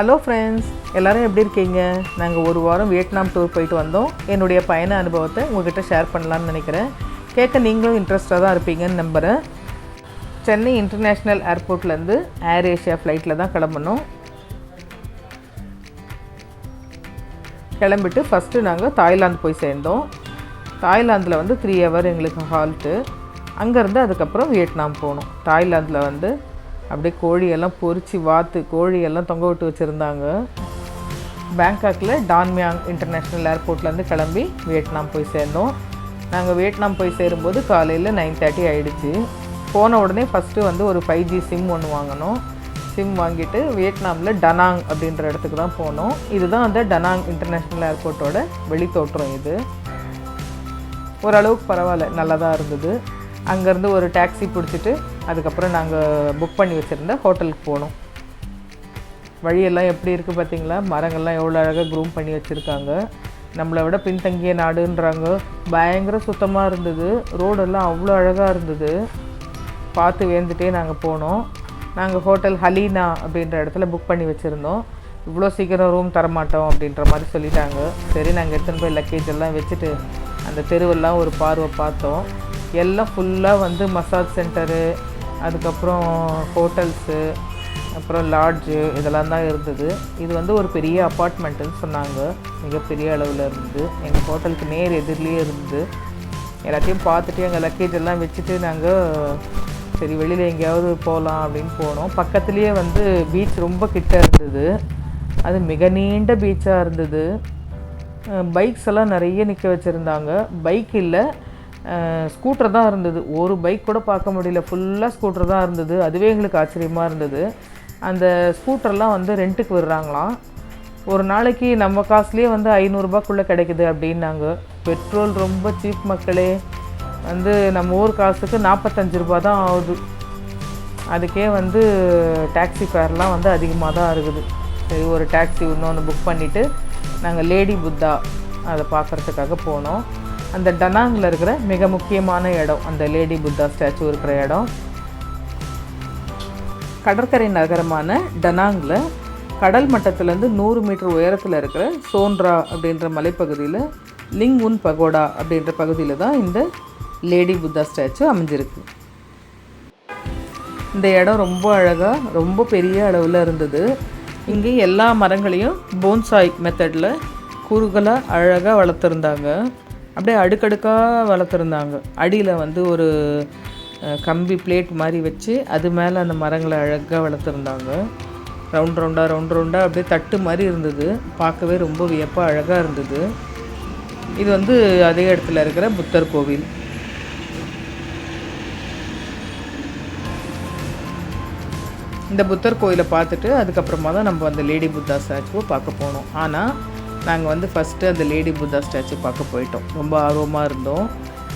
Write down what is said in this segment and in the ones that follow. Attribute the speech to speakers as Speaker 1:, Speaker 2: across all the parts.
Speaker 1: Hello friends எல்லோரும் எப்படி இருக்கீங்க? நாங்கள் ஒரு வாரம் வியட்நாம் டூர் போயிட்டு வந்தோம். என்னுடைய பயண அனுபவத்தை உங்ககிட்ட ஷேர் பண்ணலான்னு நினைக்கிறேன். கேட்க நீங்களும் இன்ட்ரெஸ்டாக தான் இருப்பீங்கன்னு நம்புகிறேன் சென்னை இன்டர்நேஷ்னல் ஏர்போர்ட்லேருந்து ஏர் ஏஷியா ஃப்ளைட்டில் தான் கிளம்பணும் கிளம்பிட்டு ஃபஸ்ட்டு நாங்கள் தாய்லாந்து போய் சேர்ந்தோம். தாய்லாந்தில் வந்து த்ரீ ஹவர் எங்களுக்கு ஹால்ட்டு அங்கேருந்து அதுக்கப்புறம் வியட்நாம் போனோம். தாய்லாந்தில் வந்து அப்படியே கோழியெல்லாம் பொறிச்சு வாத்து கோழியெல்லாம் தொங்க விட்டு வச்சுருந்தாங்க. பேங்காக்கில் டான்மியாங் இன்டர்நேஷ்னல் ஏர்போர்ட்லேருந்து கிளம்பி வியட்நாம் போய் சேர்ந்தோம். நாங்கள் வியட்நாம் போய் சேரும்போது காலையில் நைன் தேர்ட்டி ஆகிடுச்சு போன உடனே ஃபஸ்ட்டு வந்து ஒரு ஃபைவ் ஜி சிம் ஒன்று வாங்கினோம். சிம் வாங்கிட்டு வியட்நாமில் டனாங் அப்படின்ற இடத்துக்கு தான் போனோம். இதுதான் அந்த டனாங் இன்டர்நேஷ்னல் ஏர்போர்ட்டோட வெளித்தோற்றம் இது. ஓரளவுக்கு பரவாயில்ல நல்லா தான் இருந்தது. அங்கேருந்து ஒரு டாக்ஸி பிடிச்சிட்டு அதுக்கப்புறம் நாங்கள் புக் பண்ணி வச்சுருந்த ஹோட்டலுக்கு போனோம். வழியெல்லாம் எப்படி இருக்குது பார்த்தீங்களா மரங்கள்லாம் எவ்வளோ அழகாக க்ரூம் பண்ணி வச்சுருக்காங்க. நம்மளை விட பின்தங்கிய நாடுன்றாங்க. பயங்கர சுத்தமாக இருந்தது. ரோடெல்லாம் அவ்வளோ அழகாக இருந்தது. பார்த்து வேந்துட்டே நாங்கள் போனோம். நாங்கள் ஹோட்டல் ஹலீனா அப்படின்ற இடத்துல புக் பண்ணி வச்சுருந்தோம். இவ்வளோ சீக்கிரம் ரூம் தரமாட்டோம் அப்படின்ற மாதிரி சொல்லிட்டாங்க. சரி நாங்கள் எடுத்துன்னு போய் லக்கேஜ் எல்லாம் வச்சுட்டு அந்த தெருவெல்லாம் ஒரு பார்வை பார்த்தோம். எல்லாம் ஃபுல்லாக வந்து மசாஜ் சென்டரு அதுக்கப்புறம் ஹோட்டல்ஸு அப்புறம் லாட்ஜு இதெல்லாம் தான் இருந்தது. இது வந்து ஒரு பெரிய அப்பார்ட்மெண்ட்டுன்னு சொன்னாங்க. மிகப்பெரிய அளவில் இருந்தது எங்கள் ஹோட்டலுக்கு நேர் எதிரிலேயே இருந்தது எல்லாத்தையும் பார்த்துட்டு எங்கள் லக்கேஜ் எல்லாம் வச்சுட்டு நாங்கள் சரி வெளியில் எங்கேயாவது போகலாம் அப்படின்னு போனோம். பக்கத்துலேயே வந்து பீச் ரொம்ப கிட்ட இருந்தது. அது மிக நீண்ட பீச்சாக இருந்தது. பைக்ஸ் எல்லாம் நிறைய நிற்க வச்சுருந்தாங்க. பைக் இல்லை. ஸ்கூட்டர் தான் இருந்தது. ஒரு பைக் கூட பார்க்க முடியல. ஃபுல்லாக ஸ்கூட்டர் தான் இருந்தது. அதுவே எங்களுக்கு ஆச்சரியமாக இருந்தது. அந்த ஸ்கூட்டர்லாம் வந்து ரெண்ட்டுக்கு விடுறாங்களாம். ஒரு நாளைக்கு நம்ம காசுலேயே வந்து ஐநூறுரூபாக்குள்ளே கிடைக்குது அப்படின்னாங்க. பெட்ரோல் ரொம்ப சீப் மக்களே. வந்து நம்ம ஊர் காசுக்கு நாற்பத்தஞ்சு ரூபா தான் ஆகுது. அதுக்கே வந்து டாக்ஸி ஃபேர்லாம் வந்து அதிகமாக தான் இருக்குது சரி ஒரு டாக்ஸி இன்னொன்று புக் பண்ணிவிட்டு நாங்கள் லேடி புத்தா அதை பார்க்குறதுக்காக போனோம். அந்த டனாங்கில் இருக்கிற மிக முக்கியமான இடம் அந்த லேடி புத்தா ஸ்டாச்சு இருக்கிற இடம். கடற்கரை நகரமான டனாங்கில் கடல் மட்டத்திலேருந்து நூறு மீட்டர் உயரத்தில் இருக்கிற சோன்ரா அப்படின்ற மலைப்பகுதியில் லிங் உன் பகோடா அப்படின்ற பகுதியில் தான் இந்த லேடி புத்தா ஸ்டாச்சு அமைஞ்சிருக்கு. இந்த இடம் ரொம்ப அழகாக ரொம்ப பெரிய அளவில் இருந்தது. இங்கே எல்லா மரங்களையும் போன்சாய் மெத்தடில் குறுகலாக அழகாக வளர்த்துருந்தாங்க. அப்படியே அடுக்கடுக்காக வளர்த்துருந்தாங்க. அடியில் வந்து ஒரு கம்பி பிளேட் மாதிரி வச்சு அது மேலே அந்த மரங்களை அழகாக வளர்த்துருந்தாங்க. ரவுண்ட் ரவுண்டாக ரவுண்ட் ரவுண்டாக அப்படியே தட்டு மாதிரி இருந்தது. பார்க்கவே ரொம்ப வியப்பாக அழகாக இருந்தது. இது வந்து அதே இடத்துல இருக்கிற புத்தர் கோவில். இந்த புத்தர் கோயிலை பார்த்துட்டு அதுக்கப்புறமா தான் நம்ம அந்த லேடி புத்தா ஸ்டாச்சுவை பார்க்க போனோம். ஆனால் நாங்கள் வந்து ஃபஸ்ட்டு அந்த லேடி புத்தா ஸ்டாச்சு பார்க்க போயிட்டோம். ரொம்ப ஆர்வமாக இருந்தோம்.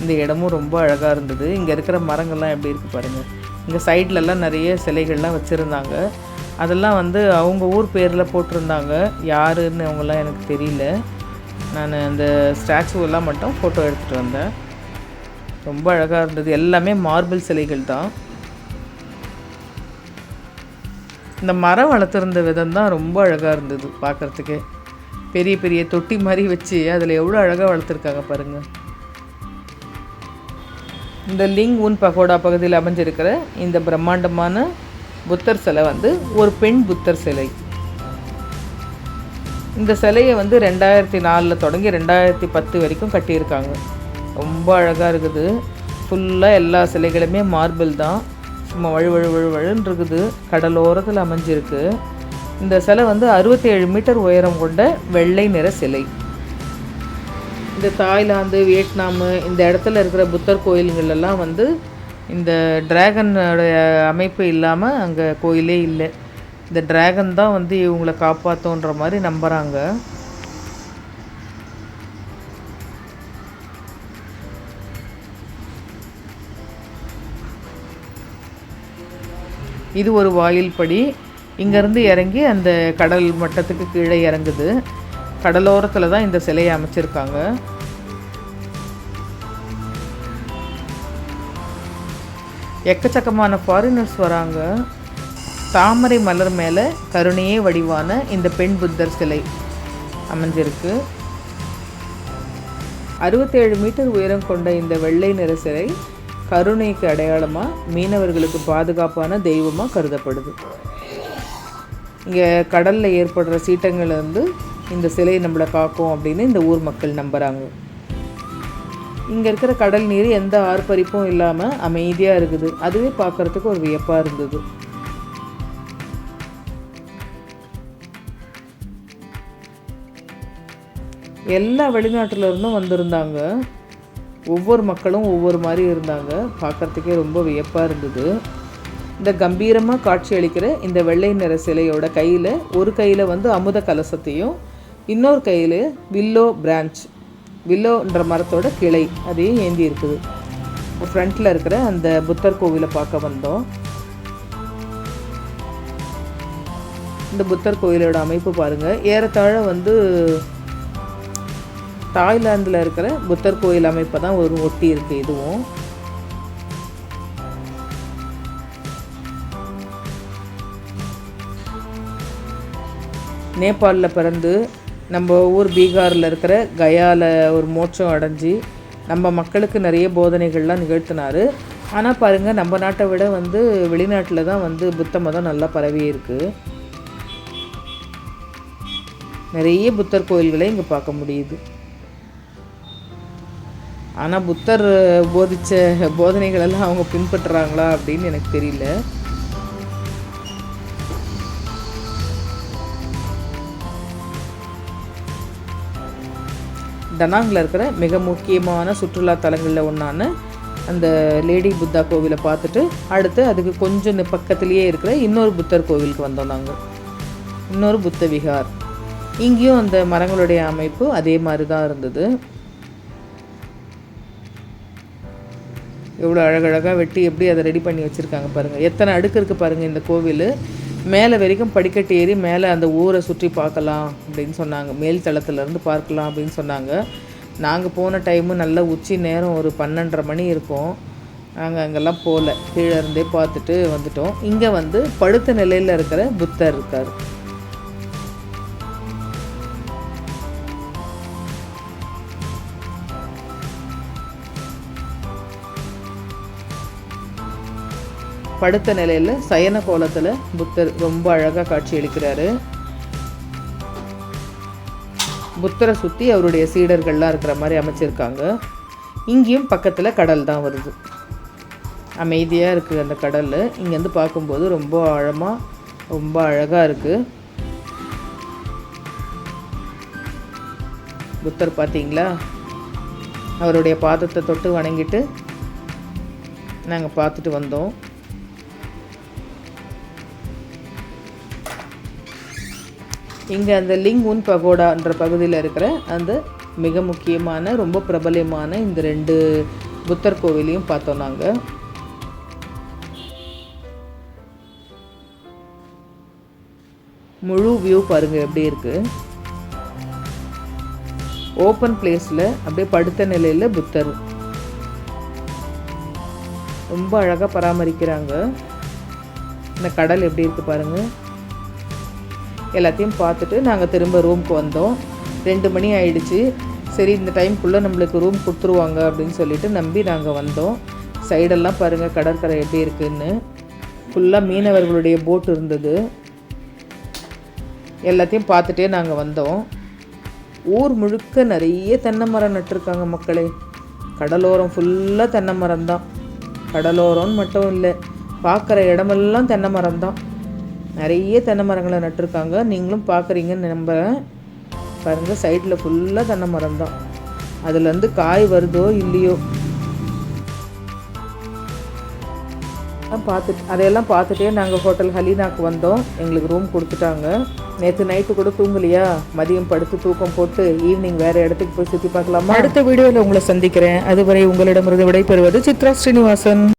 Speaker 1: இந்த இடமும் ரொம்ப அழகாக இருந்தது. இங்கே இருக்கிற மரங்கள்லாம் எப்படி இருக்குது பாருங்கள் இங்கே சைட்லலாம் நிறைய சிலைகள்லாம் வச்சுருந்தாங்க. அதெல்லாம் வந்து அவங்க ஊர் பேரில் போட்டிருந்தாங்க. யாருன்னு அவங்களாம் எனக்கு தெரியல. நான் அந்த ஸ்டாச்சுவெல்லாம் மட்டும் ஃபோட்டோ எடுத்துகிட்டு வந்தேன். ரொம்ப அழகாக இருந்தது. எல்லாமே மார்பிள் சிலைகள் தான். இந்த மரம் வளர்த்துருந்த விதம் தான் ரொம்ப அழகாக இருந்தது பார்க்குறதுக்கே. பெரிய பெரிய தொட்டி மாதிரி வச்சு அதில் எவ்வளோ அழகாக வளர்த்துருக்காங்க பாருங்கள் இந்த லிங் உன் பகோடா பகுதியில் அமைஞ்சிருக்கிற இந்த பிரம்மாண்டமான புத்தர் சிலை வந்து ஒரு பெண் புத்தர் சிலை. இந்த சிலையை வந்து ரெண்டாயிரத்தி நாலில் தொடங்கி ரெண்டாயிரத்தி பத்து வரைக்கும் கட்டியிருக்காங்க. ரொம்ப அழகாக இருக்குது. ஃபுல்லாக எல்லா சிலைகளுமே மார்பிள் தான். சும்மா வழு வழு வழு வழுன்னு இருக்குது. கடலோரத்தில் அமைஞ்சிருக்கு. இந்த சிலை வந்து அறுபத்தி ஏழு மீட்டர் உயரம் கொண்ட வெள்ளை நிற சிலை. இந்த தாய்லாந்து வியட்நாமு இந்த இடத்துல இருக்கிற புத்தர் கோயில்களெல்லாம் வந்து இந்த டிராகனோடைய அமைப்பு இல்லாமல் அங்கே கோயிலே இல்லை. இந்த டிராகன் தான் வந்து இவங்களை காப்பாற்றோன்ற மாதிரி நம்புகிறாங்க இது ஒரு வாயில் படி இங்கேருந்து இறங்கி அந்த கடல் மட்டத்துக்கு கீழே இறங்குது. கடலோரத்தில் தான் இந்த சிலையை அமைச்சிருக்காங்க. எக்கச்சக்கமான ஃபாரினர்ஸ் வராங்க. தாமரை மலர் மேலே கருணையே வடிவான இந்த பெண் புத்தர் சிலை அமைஞ்சிருக்கு. அறுபத்தேழு மீட்டர் உயரம் கொண்ட இந்த வெள்ளை நிற சிலை கருணைக்கு அடையாளமாக மீனவர்களுக்கு பாதுகாப்பான தெய்வமாக கருதப்படுது. இங்கே கடலில் ஏற்படுற சீட்டங்கள் வந்து இந்த சிலை நம்மளை காக்கும் அப்படின்னு இந்த ஊர் மக்கள் நம்புகிறாங்க இங்கே இருக்கிற கடல் நீர் எந்த ஆர்ப்பரிப்பும் இல்லாமல் அமைதியாக இருக்குது. அதுவே பார்க்குறதுக்கு ஒரு வியப்பாக இருந்தது. எல்லா வெளிநாட்டிலிருந்தும் வந்திருந்தாங்க. ஒவ்வொரு மக்களும் ஒவ்வொரு மாதிரி இருந்தாங்க. பார்க்குறதுக்கே ரொம்ப வியப்பாக இருந்தது. இந்த கம்பீரமாக காட்சி அளிக்கிற இந்த வெள்ளை நிற சிலையோட கையில் ஒரு கையில் வந்து அமுத கலசத்தையும் இன்னொரு கையில் வில்லோ பிரான்ச் வில்லோன்ற மரத்தோட கிளை அதையும் ஏந்தி இருக்குது. ஃப்ரண்ட்டில் இருக்கிற அந்த புத்தர் கோவிலை பார்க்க வந்தோம். இந்த புத்தர் கோயிலோட அமைப்பு பாருங்கள் ஏறத்தாழ வந்து தாய்லாந்தில் இருக்கிற புத்தர் கோயில் அமைப்பை தான் ஒரு ஒட்டி இருக்குது இதுவும். நேபாளில் பிறந்து நம்ம ஊர் பீகாரில் இருக்கிற கயாவில் ஒரு மோட்சம் அடைஞ்சு நம்ம மக்களுக்கு நிறைய போதனைகள்லாம் நிகழ்த்தினார். ஆனால் பாருங்கள் நம்ம நாட்டை விட வந்து வெளிநாட்டில் தான் வந்து புத்த மதம் நல்லா பரவி இருக்குது நிறைய புத்தர் கோயில்களை இங்கே பார்க்க முடியுது. ஆனால் புத்தர் போதித்த போதனைகளெல்லாம் அவங்க பின்பற்றுறாங்களா அப்படின்னு எனக்கு தெரியல. டனாங்கில் இருக்கிற மிக முக்கியமான சுற்றுலா தலங்களில் ஒன்றான அந்த லேடி புத்தா கோவிலை பார்த்துட்டு அடுத்து அதுக்கு கொஞ்சம் பக்கத்துலேயே இருக்கிற இன்னொரு புத்தர் கோவிலுக்கு வந்தோம் நாங்கள். இன்னொரு புத்த விகார். இங்கேயும் அந்த மரங்களுடைய அமைப்பு அதே மாதிரி தான் இருந்தது. எவ்வளோ அழகழகாக வெட்டி எப்படி அதை ரெடி பண்ணி வச்சுருக்காங்க பாருங்கள் எத்தனை அடுக்கு இருக்குது பாருங்கள் இந்த கோவில். மேலே வரைக்கும் படிக்கட்டு ஏறி மேலே அந்த ஊரை சுற்றி பார்க்கலாம் அப்படின்னு சொன்னாங்க. மேல் தளத்துலேருந்து பார்க்கலாம் அப்படின்னு சொன்னாங்க. நாங்கள் போன டைமு நல்ல உச்சி நேரம் ஒரு பன்னெண்டரை மணி இருக்கும். நாங்கள் அங்கெல்லாம் போகல கீழே இருந்தே பார்த்துட்டு வந்துட்டோம். இங்கே வந்து படுத்த நிலையில் இருக்கிற புத்தர் இருக்கார். படுத்த நிலையில் சயன கோலத்தில் புத்தர் ரொம்ப அழகாக காட்சி அளிக்கிறாரு. புத்தரை சுற்றி அவருடைய சீடர்கள்லாம் இருக்கிற மாதிரி அமைச்சிருக்காங்க. இங்கேயும் பக்கத்தில் கடல் தான் வருது. அமைதியாக இருக்குது அந்த கடல் இங்கேருந்து பார்க்கும்போது ரொம்ப ஆழமாக ரொம்ப அழகாக இருக்குது புத்தர் பார்த்தீங்களா? அவருடைய பாதத்தை தொட்டு வணங்கிட்டு நாங்கள் பார்த்துட்டு வந்தோம். இங்கே அந்த லிங் உன் பகோடான்ற பகுதியில் இருக்கிற அந்த மிக முக்கியமான ரொம்ப பிரபலமான இந்த ரெண்டு புத்தர் கோவிலையும் பார்த்தோம் நாங்கள் முழு வியூ பாருங்கள் எப்படி இருக்குது ஓப்பன் பிளேஸில் அப்படியே படுத்த நிலையில் புத்தர். ரொம்ப அழகாக பராமரிக்கிறாங்க. இந்த கடல் எப்படி இருக்குது பாருங்கள் எல்லாத்தையும் பார்த்துட்டு நாங்கள் திரும்ப ரூமுக்கு வந்தோம். ரெண்டு மணி ஆயிடுச்சு. சரி இந்த டைம்குள்ளே நம்மளுக்கு ரூம் கொடுத்துருவாங்க அப்படின்னு சொல்லிட்டு நம்பி நாங்கள் வந்தோம். சைடெல்லாம் பாருங்கள் கடற்கரை எப்படி இருக்குன்னு. ஃபுல்லாக மீனவர்களுடைய போட் இருந்தது. எல்லாத்தையும் பார்த்துட்டே நாங்கள் வந்தோம். ஊர் முழுக்க நிறைய தென்னை மரம் நட்டுருக்காங்க மக்களே. கடலோரம் ஃபுல்லாக தென்னை மரம் தான் கடலோரம்னு மட்டும் இல்லை பார்க்குற இடமெல்லாம் தென்னை மரம் தான் நிறைய தென்னை மரங்களை நட்டிருக்காங்க. நீங்களும் பார்க்குறீங்கன்னு நம்புகிறேன் பாருங்கள் சைடில் ஃபுல்லாக தென்னை மரம் தான். அதுலேருந்து காய் வருதோ இல்லையோ? பார்த்துட்டு அதையெல்லாம் பார்த்துட்டே நாங்கள் ஹோட்டல் ஹலீனாக்கு வந்தோம். எங்களுக்கு ரூம் கொடுத்துட்டாங்க. நேற்று நைட்டு கூட தூங்கலையா? மதியம் படுத்து தூக்கம் போட்டு ஈவினிங் வேறு இடத்துக்கு போய் சுற்றி பார்க்கலாமா? அடுத்த வீடியோவில் உங்களை சந்திக்கிறேன். அதுவரை உங்களிடமிருந்து விடைபெறுவது சித்ரா ஸ்ரீனிவாசன்.